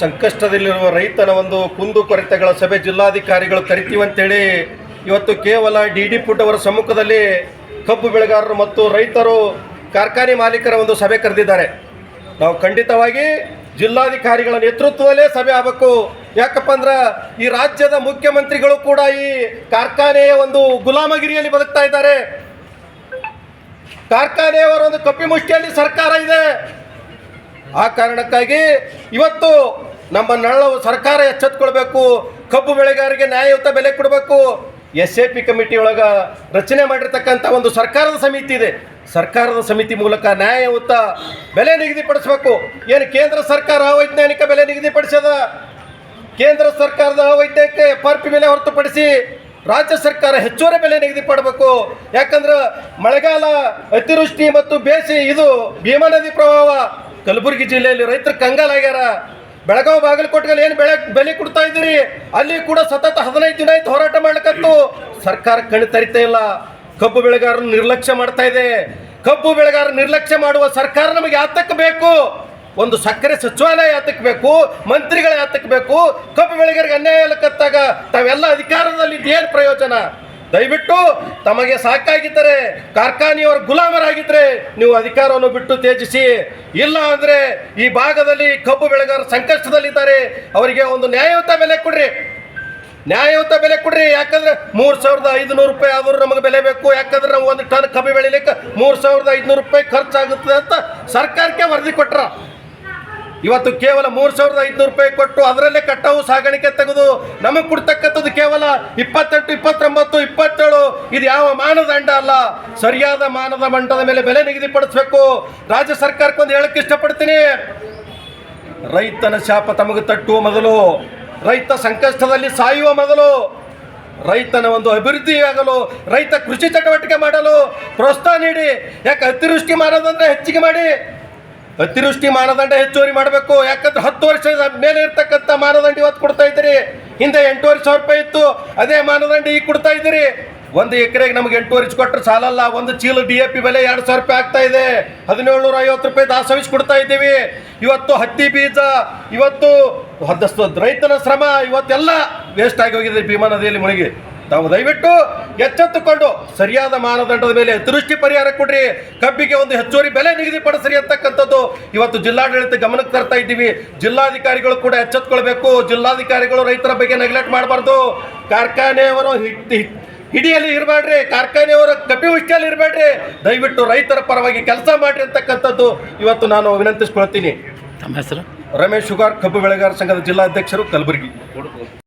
ಸಂಕಷ್ಟದಲ್ಲಿರುವ ರೈತನ ಒಂದು ಕುಂದು ಕೊರತೆಗಳ ಸಭೆ ಜಿಲ್ಲಾಧಿಕಾರಿಗಳು ಕರಿತೀವಿ ಅಂತೇಳಿ ಇವತ್ತು ಕೇವಲ ಡಿ ಡಿ ಪುಟ್ಟವರ ಸಮ್ಮುಖದಲ್ಲಿ ಕಬ್ಬು ಬೆಳೆಗಾರರು ಮತ್ತು ರೈತರು ಕಾರ್ಖಾನೆ ಮಾಲೀಕರ ಒಂದು ಸಭೆ ಕರೆದಿದ್ದಾರೆ. ನಾವು ಖಂಡಿತವಾಗಿ ಜಿಲ್ಲಾಧಿಕಾರಿಗಳ ನೇತೃತ್ವದಲ್ಲೇ ಸಭೆ ಆಗಬೇಕು. ಯಾಕಪ್ಪ ಅಂದ್ರೆ ಈ ರಾಜ್ಯದ ಮುಖ್ಯಮಂತ್ರಿಗಳು ಕೂಡ ಈ ಕಾರ್ಖಾನೆಯ ಒಂದು ಗುಲಾಮಗಿರಿಯಲ್ಲಿ ಬದುಕ್ತಾ ಇದ್ದಾರೆ. ಕಾರ್ಖಾನೆಯವರ ಒಂದು ಕಪ್ಪಿ ಮುಷ್ಟಿಯಲ್ಲಿ ಸರ್ಕಾರ ಇದೆ. ಆ ಕಾರಣಕ್ಕಾಗಿ ಇವತ್ತು ನಮ್ಮ ನಳ್ಳವು ಸರ್ಕಾರ ಎಚ್ಚೆತ್ಕೊಳ್ಬೇಕು, ಕಬ್ಬು ಬೆಳೆಗಾರರಿಗೆ ನ್ಯಾಯಯುತ ಬೆಲೆ ಕೊಡಬೇಕು. ಎಸ್ ಎ ಪಿ ಕಮಿಟಿ ಒಳಗ ರಚನೆ ಮಾಡಿರ್ತಕ್ಕಂಥ ಒಂದು ಸರ್ಕಾರದ ಸಮಿತಿ ಇದೆ. ಸರ್ಕಾರದ ಸಮಿತಿ ಮೂಲಕ ನ್ಯಾಯಯುತ ಬೆಲೆ ನಿಗದಿಪಡಿಸಬೇಕು. ಏನು ಕೇಂದ್ರ ಸರ್ಕಾರ ಅವೈಜ್ಞಾನಿಕ ಬೆಲೆ ನಿಗದಿಪಡಿಸದ? ಕೇಂದ್ರ ಸರ್ಕಾರದ ಅವೈಜ್ಞಾನಿಕ ಎಫ್ ಆರ್ ಪಿ ಬೆಲೆ ಹೊರತುಪಡಿಸಿ ರಾಜ್ಯ ಸರ್ಕಾರ ಹೆಚ್ಚುವರಿ ಬೆಲೆ ನಿಗದಿಪಡಬೇಕು. ಯಾಕಂದ್ರೆ ಮಳೆಗಾಲ ಅತಿವೃಷ್ಟಿ ಮತ್ತು ಬೇಸಿ, ಇದು ಭೀಮಾ ನದಿ ಪ್ರವಾಹ. ಕಲಬುರಗಿ ಜಿಲ್ಲೆಯಲ್ಲಿ ರೈತರು ಕಂಗಾಲಾಗ್ಯಾರ ಬೆಳಗಾವಿ ಬಾಗಲಕೋಟೆಯಲ್ಲಿ ಏನು ಬೆಳೆ ಬೆಲೆ ಕೊಡ್ತಾ ಇದ್ದೀರಿ? ಅಲ್ಲಿ ಕೂಡ ಸತತ ಹದಿನೈದು ದಿನ ಆಯ್ತು ಹೋರಾಟ ಮಾಡ್ಲಿಕ್ಕಂತೂ ಸರ್ಕಾರ ಕಣ್ಣು ತರಿತಾ ಇಲ್ಲ. ಕಬ್ಬು ಬೆಳೆಗಾರರು ನಿರ್ಲಕ್ಷ್ಯ ಮಾಡ್ತಾ ಇದೆ. ಕಬ್ಬು ಬೆಳೆಗಾರ ನಿರ್ಲಕ್ಷ್ಯ ಮಾಡುವ ಸರ್ಕಾರ ನಮಗೆ ಯಾತಕ್ಕೆ ಬೇಕು? ಒಂದು ಸಕ್ಕರೆ ಸಚಿವಾಲಯ ಯಾತಕ್ಕೆ ಬೇಕು? ಮಂತ್ರಿಗಳ ಯಾತಕ್ಕೆ ಬೇಕು? ಕಬ್ಬು ಬೆಳೆಗಾರರಿಗೆ ಅನ್ಯಾಯ ತಾವೆಲ್ಲ ಅಧಿಕಾರದಲ್ಲಿ ಏನು ಪ್ರಯೋಜನ? ದಯವಿಟ್ಟು ತಮಗೆ ಸಾಕಾಗಿದ್ದರೆ ಕಾರ್ಖಾನೆಯವರ ಗುಲಾಮರಾಗಿದ್ದರೆ ನೀವು ಅಧಿಕಾರವನ್ನು ಬಿಟ್ಟು ತ್ಯಜಿಸಿ. ಇಲ್ಲ ಅಂದರೆ ಈ ಭಾಗದಲ್ಲಿ ಕಬ್ಬು ಬೆಳೆಗಾರರು ಸಂಕಷ್ಟದಲ್ಲಿದ್ದಾರೆ. ಅವರಿಗೆ ಒಂದು ನ್ಯಾಯಯುತ ಬೆಲೆ ಕೊಡ್ರಿ. ನ್ಯಾಯಯುತ ಬೆಲೆ ಕೊಡ್ರಿ. ಯಾಕಂದ್ರೆ ಮೂರು ಸಾವಿರದ ಐದುನೂರು ರೂಪಾಯಿ ಆದರೂ ನಮಗೆ ಬೆಲೆ ಬೇಕು. ಯಾಕಂದ್ರೆ ನಾವು ಒಂದು ಟನ್ ಕಬ್ಬು ಬೆಳಿಲಿಕ್ಕೆ ಮೂರು ಸಾವಿರದ ಐದುನೂರು ರೂಪಾಯಿ ಖರ್ಚಾಗುತ್ತೆ ಅಂತ ಸರ್ಕಾರಕ್ಕೆ ವರದಿ ಕೊಟ್ರ. ಇವತ್ತು ಕೇವಲ ಮೂರು ಸಾವಿರದ ಐದುನೂರು ರೂಪಾಯಿ ಕೊಟ್ಟು ಅದರಲ್ಲೇ ಕಟ್ಟವು, ಸಾಗಾಣಿಕೆ ತೆಗೆದು ನಮಗೆ ಕೊಡ್ತಕ್ಕಂಥದ್ದು ಕೇವಲ ಇಪ್ಪತ್ತೆಂಟು, ಇಪ್ಪತ್ತೊಂಬತ್ತು, ಇಪ್ಪತ್ತೇಳು. ಇದು ಯಾವ ಮಾನದಂಡ ಅಲ್ಲ. ಸರಿಯಾದ ಮಾನದಂಡದ ಮೇಲೆ ಬೆಲೆ ನಿಗದಿಪಡಿಸಬೇಕು. ರಾಜ್ಯ ಸರ್ಕಾರಕ್ಕೆ ಒಂದು ಹೇಳಕ್ಕೆ ಇಷ್ಟಪಡ್ತೀನಿ. ರೈತನ ಶಾಪ ತಮಗೆ ತಟ್ಟುವ ಮೊದಲು, ರೈತ ಸಂಕಷ್ಟದಲ್ಲಿ ಸಾಯುವ ಮೊದಲು, ರೈತನ ಒಂದು ಅಭಿವೃದ್ಧಿಯಾಗಲು, ರೈತ ಕೃಷಿ ಚಟುವಟಿಕೆ ಮಾಡಲು ಪ್ರೋತ್ಸಾಹ ನೀಡಿ. ಯಾಕೆ ಅತಿವೃಷ್ಟಿ ಮಾಡೋದಂದ್ರೆ ಹೆಚ್ಚಿಗೆ ಮಾಡಿ. ಅತಿವೃಷ್ಟಿ ಮಾನದಂಡ ಹೆಚ್ಚುವರಿ ಮಾಡಬೇಕು. ಯಾಕಂದ್ರೆ ಹತ್ತು ವರ್ಷದ ಮೇಲೆ ಇರ್ತಕ್ಕಂಥ ಮಾನದಂಡ ಇವತ್ತು ಕೊಡ್ತಾ ಇದ್ದೀರಿ. ಹಿಂದೆ ಎಂಟೂವರೆ ಸಾವಿರ ರೂಪಾಯಿ ಇತ್ತು, ಅದೇ ಮಾನದಂಡ ಈಗ ಕೊಡ್ತಾ ಇದ್ದೀರಿ. ಒಂದು ಎಕರೆಗೆ ನಮಗೆ ಎಂಟೂವರೆ ಕೊಟ್ಟರೆ ಸಾಲಲ್ಲ, ಒಂದು ಚೀಲ ಡಿ ಎ ಪಿ ಬೆಲೆ ಎರಡು ಸಾವಿರ ರೂಪಾಯಿ ಆಗ್ತಾ ಇದೆ. ಹದಿನೇಳು ನೂರ ಐವತ್ತು ರೂಪಾಯಿ ದಾಸವಿಸ್ ಕೊಡ್ತಾ ಇದ್ದೀವಿ. ಇವತ್ತು ಹತ್ತಿ ಬೀಜ, ಇವತ್ತು ರೈತನ ಶ್ರಮ, ಇವತ್ತೆಲ್ಲ ವೇಸ್ಟ್ ಆಗಿ ಹೋಗಿದೆ ಭೀಮಾ ನದಿಯಲ್ಲಿ ಮುಳುಗಿ. ತಾವು ದಯವಿಟ್ಟು ಎಚ್ಚೆತ್ತುಕೊಂಡು ಸರಿಯಾದ ಮಾನದಂಡದ ಮೇಲೆ ದೃಷ್ಟಿ ಪರಿಹಾರ ಕೊಡ್ರಿ. ಕಬ್ಬಿಗೆ ಒಂದು ಹೆಚ್ಚುವರಿ ಬೆಲೆ ನಿಗದಿಪಡಿಸ್ರಿ ಅಂತಕ್ಕಂಥದ್ದು ಇವತ್ತು ಜಿಲ್ಲಾಡಳಿತ ಗಮನಕ್ಕೆ ತರ್ತಾ ಇದ್ದೀವಿ. ಜಿಲ್ಲಾಧಿಕಾರಿಗಳು ಕೂಡ ಎಚ್ಚೆತ್ತುಕೊಳ್ಬೇಕು ಜಿಲ್ಲಾಧಿಕಾರಿಗಳು ರೈತರ ಬಗ್ಗೆ ನೆಗ್ಲೆಕ್ಟ್ ಮಾಡಬಾರ್ದು. ಕಾರ್ಖಾನೆಯವರು ಹಿಡಿಯಲ್ಲಿ ಇರಬೇಡ್ರಿ. ಕಾರ್ಖಾನೆಯವರ ಕಪಿ ಉಷ್ಟಿಯಲ್ಲಿ ಇರಬೇಡ್ರಿ. ದಯವಿಟ್ಟು ರೈತರ ಪರವಾಗಿ ಕೆಲಸ ಮಾಡಿರಿ ಅಂತಕ್ಕಂಥದ್ದು ಇವತ್ತು ನಾನು ವಿನಂತಿಸ್ಕೊಳ್ತೀನಿ. ತಮ್ಮ ಹೆಸರು? ರಮೇಶ್ ಶುಗಾರ್ ಕಬ್ಬು ಬೆಳೆಗಾರ ಸಂಘದ ಜಿಲ್ಲಾಧ್ಯಕ್ಷರು ಕಲಬುರಗಿ.